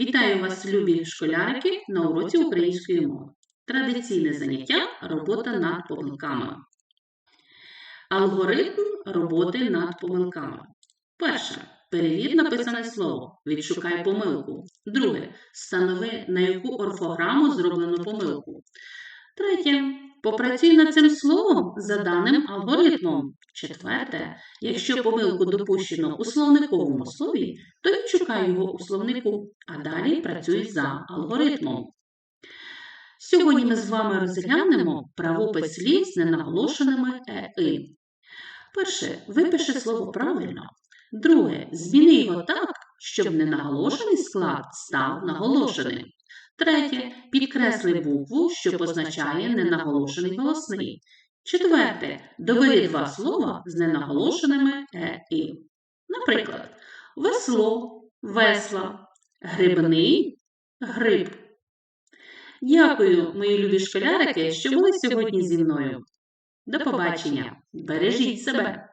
Вітаю вас, любі школярики, на уроці української мови. Традиційне заняття робота над помилками. Алгоритм роботи над помилками. Перше. Перевір написане слово. Відшукай помилку. Друге. Встанови, на яку орфограму зроблено помилку. Третє. Попрацюй над цим словом за даним алгоритмом. Четверте. Якщо помилку допущено у словниковому слові, то відшукай його у словнику, а далі працюй за алгоритмом. Сьогодні ми з вами розглянемо правопис слів з ненаголошеними «е-и». Перше, випиши слово правильно. Друге, зміни його так, щоб ненаголошений склад став наголошеним. Третє, підкресли букву, що позначає ненаголошений голосний. Четверте, добери два слова з ненаголошеними «е-и». Наприклад, весло, весла, грибний, гриб. Дякую, мої любі школярики, що були сьогодні зі мною. До побачення! Бережіть себе!